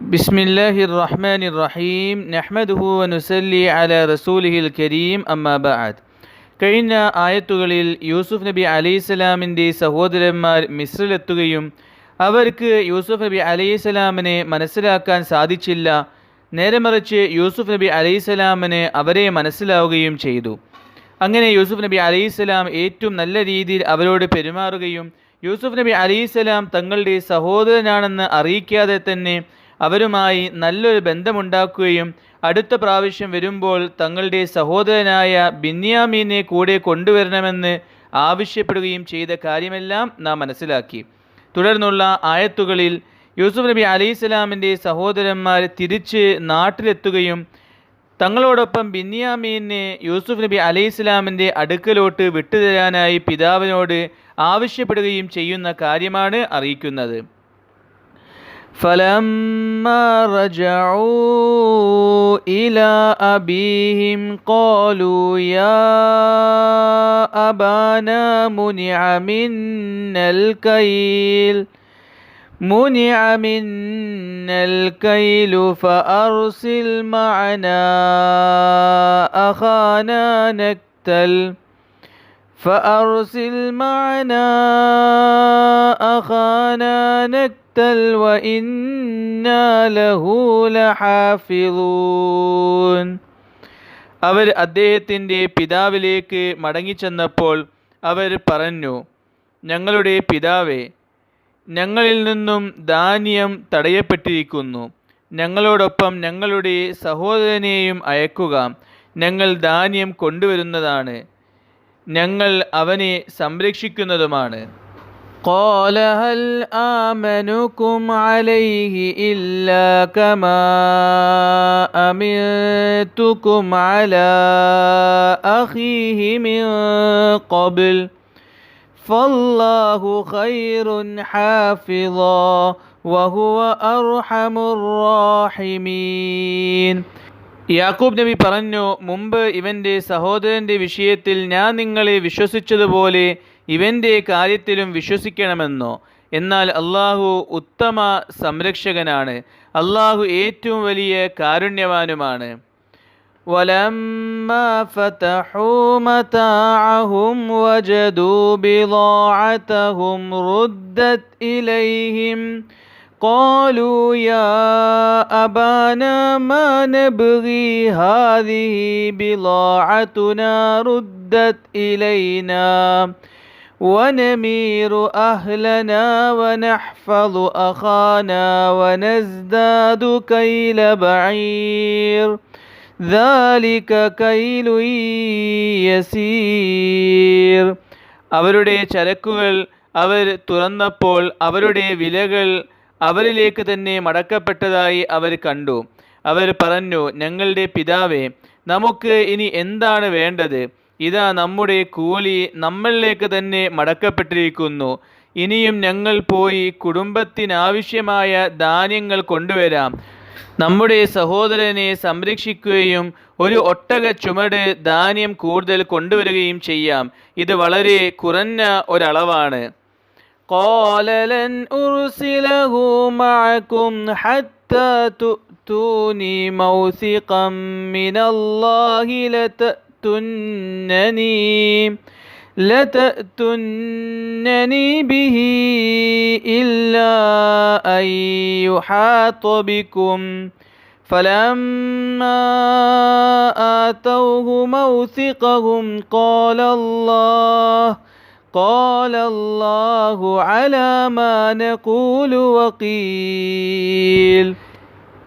بسم الله الرحمن الرحيم نحمده ونسلي على رسوله الكريم أما بعد കഴിഞ്ഞ ആയത്തുകളിൽ യൂസുഫ് നബി അലൈഹിസ്സലാമിൻ്റെ സഹോദരന്മാർ മിസ്രിലെത്തുകയും അവർക്ക് യൂസുഫ് നബി അലൈഹിസ്സലാമിനെ മനസ്സിലാക്കാൻ സാധിച്ചില്ല നേരെ മറിച്ച് യൂസുഫ് നബി അലൈഹിസ്സലാമിന് അവരെ മനസ്സിലാവുകയും ചെയ്തു അങ്ങനെ യൂസുഫ് നബി അലൈഹിസ്സലാം ഏറ്റവും നല്ല രീതിയിൽ അവരോട് പെരുമാറുകയും യൂസുഫ് നബി അലൈഹിസ്സലാം തങ്ങളുടെ സഹോദരനാണെന്ന് അറിയിക്കാതെ തന്നെ അവരുമായി നല്ലൊരു ബന്ധമുണ്ടാക്കുകയും അടുത്ത പ്രാവശ്യം വരുമ്പോൾ തങ്ങളുടെ സഹോദരനായ ബിന്യാമീനെ കൂടെ കൊണ്ടുവരണമെന്ന് ആവശ്യപ്പെടുകയും ചെയ്ത കാര്യമെല്ലാം നാം മനസ്സിലാക്കി. തുടർന്നുള്ള ആയത്തുകളിൽ യൂസുഫ് നബി അലൈഹിസ്സലാമിന്റെ സഹോദരന്മാർ തിരിച്ച് നാട്ടിലെത്തുകയും തങ്ങളോടൊപ്പം ബിന്യാമീനെ യൂസുഫ് നബി അലൈഹി സ്വലാമിന്റെ അടുക്കലോട്ട് വിട്ടുതരാനായി പിതാവിനോട് ആവശ്യപ്പെടുകയും ചെയ്യുന്ന കാര്യമാണ് അറിയിക്കുന്നത്. فلما رجعوا إلى أبيهم قالوا يا أبانا منع منا الكيل منع منا الكيل فأرسل معنا أخانا نكتل فأرسل معنا أخانا نكتل وإنا له لحافظون അവർ അദ്ദേഹത്തിൻ്റെ പിതാവിലേക്ക് മടങ്ങിച്ചെന്നപ്പോൾ അവർ പറഞ്ഞു ഞങ്ങളുടെ പിതാവേ ഞങ്ങളിൽ നിന്നും ധാന്യം തടയപ്പെട്ടിരിക്കുന്നു ഞങ്ങളോടൊപ്പം ഞങ്ങളുടെ സഹോദരനെയും അയക്കുക ഞങ്ങൾ ധാന്യം കൊണ്ടുവരുന്നതാണ് ഞങ്ങൾ അവനെ സംരക്ഷിക്കുന്നതുമാണ് قال هل آمنكم عليه إلا كما أمنتكم على أخيه من قبل فالله خير حافظا وهو أرحم الراحمين യാക്കൂബ് നബി പറഞ്ഞു മുമ്പ് ഇവൻ്റെ സഹോദരൻ്റെ വിഷയത്തിൽ ഞാൻ നിങ്ങളെ വിശ്വസിച്ചതുപോലെ ഇവൻ്റെ കാര്യത്തിലും വിശ്വസിക്കണമെന്നോ എന്നാൽ അള്ളാഹു ഉത്തമ സംരക്ഷകനാണ് അള്ളാഹു ഏറ്റവും വലിയ കാരുണ്യവാനുമാണ് ولما فتحوا متاعهم وجدوا بضاعتهم ردت إليهم قالوا يا أبانا ما نبغي هذه بضاعتنا ردت إلينا ونمير أهلنا ونحفظ أخانا ونزداد كيل بعير ذلك كيل يسير അവരുടെ ചരക്കുകൾ അവർ തുറന്നപ്പോൾ അവരുടെ വിലകൾ അവരിലേക്ക് തന്നെ മടക്കപ്പെട്ടതായി അവർ കണ്ടു അവർ പറഞ്ഞു ഞങ്ങളുടെ പിതാവേ നമുക്ക് ഇനി എന്താണ് വേണ്ടത് ഇതാ നമ്മുടെ കൂലി നമ്മളിലേക്ക് തന്നെ മടക്കപ്പെട്ടിരിക്കുന്നു ഇനിയും ഞങ്ങൾ പോയി കുടുംബത്തിനാവശ്യമായ ധാന്യങ്ങൾ കൊണ്ടുവരാം നമ്മുടെ സഹോദരനെ സംരക്ഷിക്കുകയും ഒരു ഒട്ടക ചുമട് ധാന്യം കൂടുതൽ കൊണ്ടുവരികയും ചെയ്യാം ഇത് വളരെ കുറഞ്ഞ ഒരളവാണ് قال لن أرسله معكم حتى تؤتوني موثقا من الله لتأتنني لتأتنني به إلا أن يحاط بكم. فلما آتوه موثقهم قال الله قال الله على ما نقول وقيل.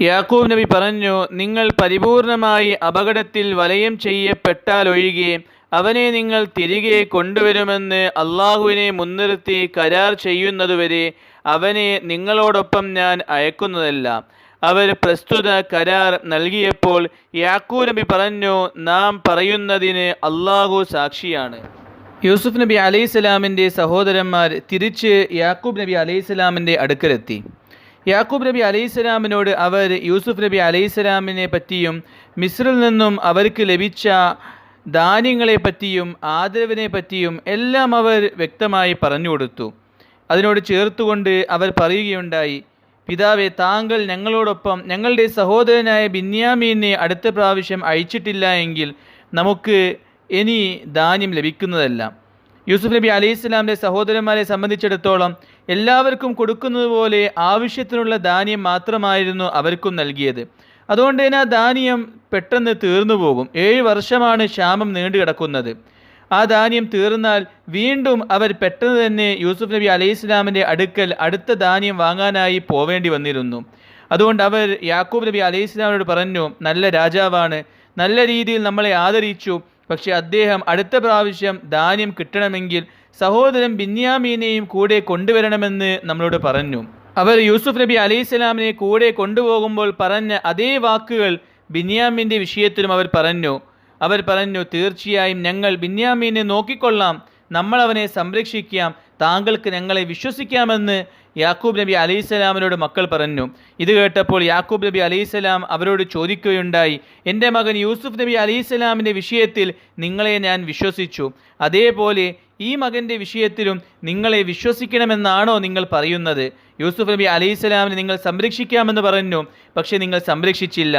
യാക്കൂബ് നബി പറഞ്ഞു നിങ്ങൾ പരിപൂർണമായി അപകടത്തിൽ വലയം ചെയ്യപ്പെട്ടാലൊഴികെ അവനെ നിങ്ങൾ തിരികെ കൊണ്ടുവരുമെന്ന് അള്ളാഹുവിനെ മുൻനിർത്തി കരാർ ചെയ്യുന്നതുവരെ അവനെ നിങ്ങളോടൊപ്പം ഞാൻ അയക്കുന്നതല്ല. അവർ പ്രസ്തുത കരാർ നൽകിയപ്പോൾ യാക്കൂ നബി പറഞ്ഞു നാം പറയുന്നതിന് അള്ളാഹു സാക്ഷിയാണ്. യൂസുഫ് നബി അലൈഹി സ്വലാമിന്റെ സഹോദരന്മാർ തിരിച്ച് യാക്കൂബ് നബി അലൈഹി സ്വലാമിന്റെ അടുക്കലെത്തി. യാക്കൂബ് നബി അലൈഹി സ്വലാമിനോട് അവർ യൂസുഫ് നബി അലൈഹി സ്വലാമിനെ പറ്റിയും മിസ്രിൽ നിന്നും അവർക്ക് ലഭിച്ച ധാന്യങ്ങളെ പറ്റിയും ആദരവിനെ പറ്റിയും എല്ലാം അവർ വ്യക്തമായി പറഞ്ഞു കൊടുത്തു. അതിനോട് ചേർത്തുകൊണ്ട് അവർ പറയുകയുണ്ടായി പിതാവെ താങ്കൾ ഞങ്ങളോടൊപ്പം ഞങ്ങളുടെ സഹോദരനായ ബിന്യാമീനെ അടുത്ത പ്രാവശ്യം അയച്ചിട്ടില്ല എങ്കിൽ നമുക്ക് ഇനി ധാന്യം ലഭിക്കുന്നതല്ല. യൂസുഫ് നബി അലൈഹി ഇസ്ലാമിന്റെ സഹോദരന്മാരെ സംബന്ധിച്ചിടത്തോളം എല്ലാവർക്കും കൊടുക്കുന്നത് പോലെ ആവശ്യത്തിനുള്ള ധാന്യം മാത്രമായിരുന്നു അവർക്കും നൽകിയത്. അതുകൊണ്ട് തന്നെ ആ ധാന്യം പെട്ടെന്ന് തീർന്നു പോകും. ഏഴ് വർഷമാണ് ക്ഷാമം നീണ്ടു കിടക്കുന്നത്. ആ ധാന്യം തീർന്നാൽ വീണ്ടും അവർ പെട്ടെന്ന് തന്നെ യൂസുഫ് നബി അലൈഹി ഇസ്ലാമിന്റെ അടുക്കൽ അടുത്ത ധാന്യം വാങ്ങാനായി പോവേണ്ടി വന്നിരുന്നു. അതുകൊണ്ട് അവർ യാക്കൂബ് നബി അലൈഹി ഇസ്ലാമിനോട് പറഞ്ഞു നല്ല രാജാവാണ്. നല്ല രീതിയിൽ നമ്മളെ ആദരിച്ചു. പക്ഷേ അദ്ദേഹം അടുത്ത പ്രാവശ്യം ധാന്യം കിട്ടണമെങ്കിൽ സഹോദരൻ ബിന്യാമീനെയും കൂടെ കൊണ്ടുവരണമെന്ന് നമ്മളോട് പറഞ്ഞു. അവർ യൂസുഫ് നബി അലൈഹി സ്വലാമിനെ കൂടെ കൊണ്ടുപോകുമ്പോൾ പറഞ്ഞ അതേ വാക്കുകൾ ബിന്യാമിന്റെ വിഷയത്തിലും അവർ പറഞ്ഞു. അവർ പറഞ്ഞു തീർച്ചയായും ഞങ്ങൾ ബിന്യാമീനെ നോക്കിക്കൊള്ളാം. നമ്മൾ അവനെ സംരക്ഷിക്കാം. താങ്കൾക്ക് ഞങ്ങളെ വിശ്വസിക്കാമെന്ന് യാക്കൂബ് നബി അലൈഹിസ്സലാമിനോട് മക്കൾ പറഞ്ഞു ഇത് കേട്ടപ്പോൾ യാക്കൂബ് നബി അലൈഹിസ്സലാം അവരോട് ചോദിക്കുകയുണ്ടായി എന്റെ മകൻ യൂസുഫ് നബി അലൈഹിസ്സലാമിന്റെ വിഷയത്തിൽ നിങ്ങളെ ഞാൻ വിശ്വസിച്ചു. അതേപോലെ ഈ മകന്റെ വിഷയത്തിലും നിങ്ങളെ വിശ്വസിക്കണമെന്നാണോ നിങ്ങൾ പറയുന്നത്? യൂസുഫ് നബി അലൈഹിസ്സലാമിനെ നിങ്ങൾ സംരക്ഷിക്കാമെന്ന് പറഞ്ഞു പക്ഷേ നിങ്ങൾ സംരക്ഷിച്ചില്ല.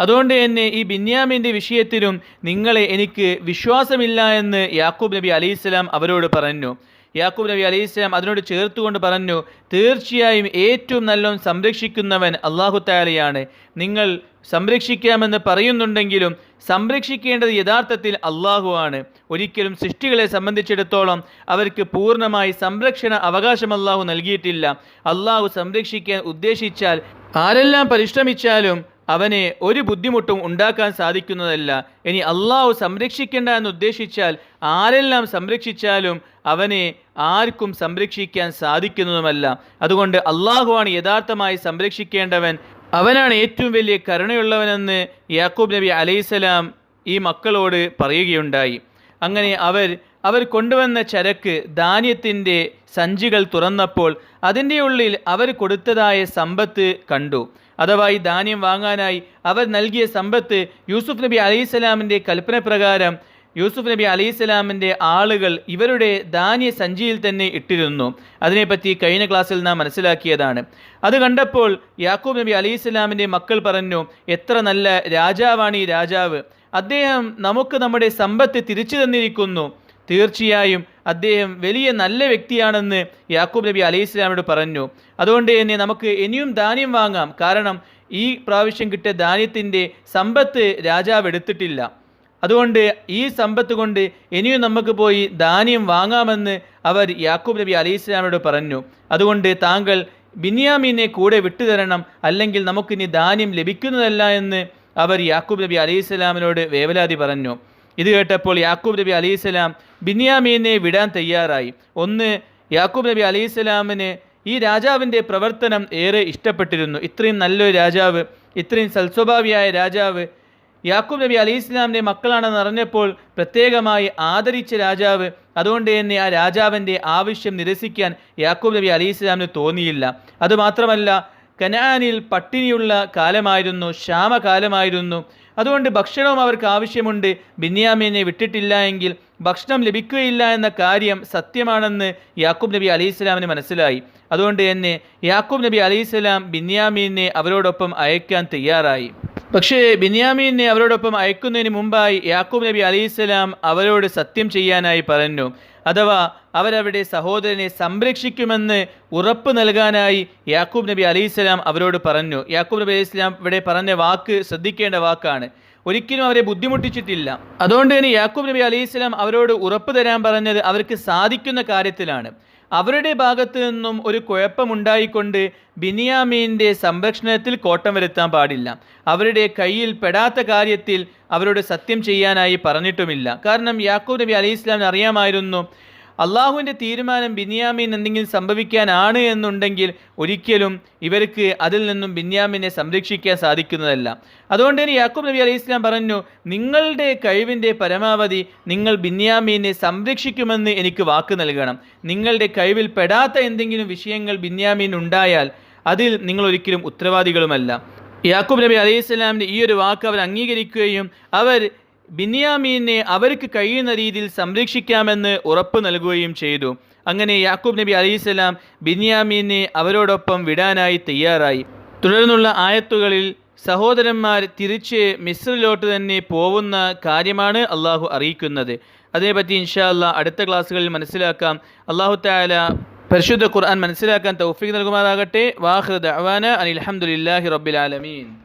അതുകൊണ്ട് തന്നെ ഈ ബിന്യാമിന്റെ വിഷയത്തിലും നിങ്ങളെ എനിക്ക് വിശ്വാസമില്ല എന്ന് യാക്കൂബ് നബി അലൈഹിസ്സലാം അവരോട് പറഞ്ഞു. യാക്കൂബ് നബി അലൈഹി സ്വലാം അതിനോട് ചേർത്തുകൊണ്ട് പറഞ്ഞു തീർച്ചയായും ഏറ്റവും നല്ലോണം സംരക്ഷിക്കുന്നവൻ അള്ളാഹു താലയാണ് നിങ്ങൾ സംരക്ഷിക്കാമെന്ന് പറയുന്നുണ്ടെങ്കിലും സംരക്ഷിക്കേണ്ടത് യഥാർത്ഥത്തിൽ അള്ളാഹു ആണ്. ഒരിക്കലും സൃഷ്ടികളെ സംബന്ധിച്ചിടത്തോളം അവർക്ക് പൂർണമായി സംരക്ഷണ അവകാശം അള്ളാഹു നൽകിയിട്ടില്ല. അള്ളാഹു സംരക്ഷിക്കാൻ ഉദ്ദേശിച്ചാൽ ആരെല്ലാം പരിശ്രമിച്ചാലും അവനെ ഒരു ബുദ്ധിമുട്ടും ഉണ്ടാക്കാൻ സാധിക്കുന്നതല്ല. ഇനി അള്ളാഹു സംരക്ഷിക്കേണ്ട എന്ന് ഉദ്ദേശിച്ചാൽ ആരെല്ലാം സംരക്ഷിച്ചാലും അവനെ ആർക്കും സംരക്ഷിക്കാൻ സാധിക്കുന്നതുമല്ല. അതുകൊണ്ട് അള്ളാഹുവാണ് യഥാർത്ഥമായി സംരക്ഷിക്കേണ്ടവൻ. അവനാണ് ഏറ്റവും വലിയ കരുണയുള്ളവനെന്ന് യാക്കൂബ് നബി അലൈഹിസലാം ഈ മക്കളോട് പറയുകയുണ്ടായി. അങ്ങനെ അവർ അവർ കൊണ്ടുവന്ന ചരക്ക് ധാന്യത്തിന്റെ സഞ്ചികൾ തുറന്നപ്പോൾ അതിന്റെ ഉള്ളിൽ അവർ കൊടുത്തതായ സമ്പത്ത് കണ്ടു. അഥവാ ഈ ധാന്യം വാങ്ങാനായി അവർ നൽകിയ സമ്പത്ത് യൂസുഫ് നബി അലൈഹിസ്സലാമിന്റെ കൽപ്പന പ്രകാരം യൂസുഫ് നബി അലൈഹിസ്സലാമിന്റെ ആളുകൾ ഇവരുടെ ധാന്യ സഞ്ചിയിൽ തന്നെ ഇട്ടിരുന്നു. അതിനെപ്പറ്റി കഴിഞ്ഞ ക്ലാസ്സിൽ നാം മനസ്സിലാക്കിയതാണ്. അത് കണ്ടപ്പോൾ യാക്കൂബ് നബി അലൈഹിസ്സലാമിന്റെ മക്കൾ പറഞ്ഞു എത്ര നല്ല രാജാവാണ് ഈ രാജാവ്. അദ്ദേഹം നമുക്ക് നമ്മുടെ സമ്പത്ത് തിരിച്ചു തന്നിരിക്കുന്നു. തീർച്ചയായും അദ്ദേഹം വലിയ നല്ല വ്യക്തിയാണെന്ന് യാക്കൂബ് നബി അലൈഹി ഇസ്ലാമിനോട് പറഞ്ഞു. അതുകൊണ്ട് തന്നെ നമുക്ക് ഇനിയും ധാന്യം വാങ്ങാം. കാരണം ഈ പ്രാവശ്യം കിട്ടിയ ധാന്യത്തിന്റെ സമ്പത്ത് രാജാവ് എടുത്തിട്ടില്ല. അതുകൊണ്ട് ഈ സമ്പത്ത് കൊണ്ട് ഇനിയും നമുക്ക് പോയി ധാന്യം വാങ്ങാമെന്ന് അവർ യാക്കൂബ് നബി അലൈഹി ഇസ്ലാമിനോട് പറഞ്ഞു. അതുകൊണ്ട് താങ്കൾ ബിന്യാമീനെ കൂടെ വിട്ടുതരണം അല്ലെങ്കിൽ നമുക്കിനി ധാന്യം ലഭിക്കുന്നതല്ല എന്ന് അവർ യാക്കൂബ് നബി അലൈഹി ഇസ്ലാമിനോട് വേവലാതി പറഞ്ഞു. ഇത് കേട്ടപ്പോൾ യാക്കൂബ് നബി അലൈഹി സ്വലാം ബിന്യാമീനെ വിടാൻ തയ്യാറായി. ഒന്ന് യാക്കൂബ് നബി അലൈഹി സ്വലാമിന് ഈ രാജാവിന്റെ പ്രവർത്തനം ഏറെ ഇഷ്ടപ്പെട്ടിരുന്നു. ഇത്രയും നല്ലൊരു രാജാവ് ഇത്രയും സൽസ്വഭാവിയായ രാജാവ് യാക്കൂബ് നബി അലി ഇസ്ലാമിന്റെ മക്കളാണെന്ന് അറിഞ്ഞപ്പോൾ പ്രത്യേകമായി ആദരിച്ച രാജാവ്. അതുകൊണ്ട് തന്നെ ആ രാജാവിന്റെ ആവശ്യം നിരസിക്കാൻ യാക്കൂബ് നബി അലി ഇസ്ലാമിന് തോന്നിയില്ല. അതുമാത്രമല്ല കനാനിൽ പട്ടിണിയുള്ള കാലമായിരുന്നു ക്ഷാമകാലമായിരുന്നു. അതുകൊണ്ട് ഭക്ഷണവും അവർക്ക് ആവശ്യമുണ്ട്. ബിന്യാമിനെ വിട്ടിട്ടില്ല എങ്കിൽ ഭക്ഷണം ലഭിക്കുകയില്ല എന്ന കാര്യം സത്യമാണെന്ന് യാക്കൂബ് നബി അലൈഹി സ്വലാമിന് മനസ്സിലായി. അതുകൊണ്ട് തന്നെ യാക്കൂബ് നബി അലൈഹി സ്വലാം ബിന്യാമീനെ അവരോടൊപ്പം അയക്കാൻ തയ്യാറായി. പക്ഷേ ബിന്യാമീനെ അവരോടൊപ്പം അയക്കുന്നതിന് മുമ്പായി യാക്കൂബ് നബി അലൈഹി സ്വലാം അവരോട് സത്യം ചെയ്യാനായി പറഞ്ഞു. അഥവാ അവരവിടെ സഹോദരനെ സംരക്ഷിക്കുമെന്ന് ഉറപ്പ് നൽകാനായി യാക്കൂബ് നബി അലൈഹിസ്സലാം അവരോട് പറഞ്ഞു. യാക്കൂബ് നബി അലൈഹി സ്വലാം ഇവിടെ പറഞ്ഞ വാക്ക് ശ്രദ്ധിക്കേണ്ട വാക്കാണ്. ഒരിക്കലും അവരെ ബുദ്ധിമുട്ടിച്ചിട്ടില്ല. അതുകൊണ്ട് തന്നെ യാക്കൂബ് നബി അലൈഹി സ്വലാം അവരോട് ഉറപ്പ് തരാൻ പറഞ്ഞത് അവർക്ക് സാധിക്കുന്ന കാര്യത്തിലാണ്. അവരുടെ ഭാഗത്തു നിന്നും ഒരു കുഴപ്പമുണ്ടായിക്കൊണ്ട് ബിനിയാമീന്റെ സംരക്ഷണത്തിൽ കോട്ടം വരുത്താൻ പാടില്ല. അവരുടെ കയ്യിൽ പെടാത്ത കാര്യത്തിൽ അവരോട് സത്യം ചെയ്യാനായി പറഞ്ഞിട്ടുമില്ല. കാരണം യാക്കൂബ് നബി അലൈഹി ഇസ്ലാമിന് അറിയാമായിരുന്നു അള്ളാഹുവിന്റെ തീരുമാനം ബിന്യാമീൻ എന്തെങ്കിലും സംഭവിക്കാനാണ് എന്നുണ്ടെങ്കിൽ ഒരിക്കലും ഇവർക്ക് അതിൽ നിന്നും ബിന്യാമിനെ സംരക്ഷിക്കാൻ സാധിക്കുന്നതല്ല. അതുകൊണ്ട് തന്നെ യാക്കൂബ് നബി അലൈഹി ഇസ്ലാം പറഞ്ഞു നിങ്ങളുടെ കഴിവിന്റെ പരമാവധി നിങ്ങൾ ബിന്യാമീനെ സംരക്ഷിക്കുമെന്ന് എനിക്ക് വാക്ക് നൽകണം. നിങ്ങളുടെ കഴിവിൽ പെടാത്ത എന്തെങ്കിലും വിഷയങ്ങൾ ബിന്യാമീൻ ഉണ്ടായാൽ അതിൽ നിങ്ങൾ ഒരിക്കലും ഉത്തരവാദികളുമല്ല. യാക്കൂബ് നബി അലൈഹി സ്വലാമിന്റെ ഈ ഒരു വാക്ക് അവർ അംഗീകരിക്കുകയും അവർ ബിന്യാമീനെ അവർക്ക് കഴിയുന്ന രീതിയിൽ സംരക്ഷിക്കാമെന്ന് ഉറപ്പ് നൽകുകയും ചെയ്തു. അങ്ങനെ യാക്കൂബ് നബി അലൈഹിസ്സലാം ബിന്യാമീനെ അവരോടൊപ്പം വിടാനായി തയ്യാറായി. തുടർന്നുള്ള ആയത്തുകളിൽ സഹോദരന്മാർ തിരിച്ച് മിസ്രിലോട്ട് തന്നെ പോകുന്ന കാര്യമാണ് അള്ളാഹു അറിയിക്കുന്നത്. അതേപറ്റി ഇൻഷാ അല്ലാ അടുത്ത ക്ലാസ്സുകളിൽ മനസ്സിലാക്കാം. അള്ളാഹു താല പരിശുദ്ധ ഖുർആൻ മനസ്സിലാക്കാൻ തൗഫീഖ് നൽകുമാറാകട്ടെ. വാഹൃദ് അവാന അനിൽ അലഹമുല്ലാഹി റബ്ബിൽ ആലമീൻ.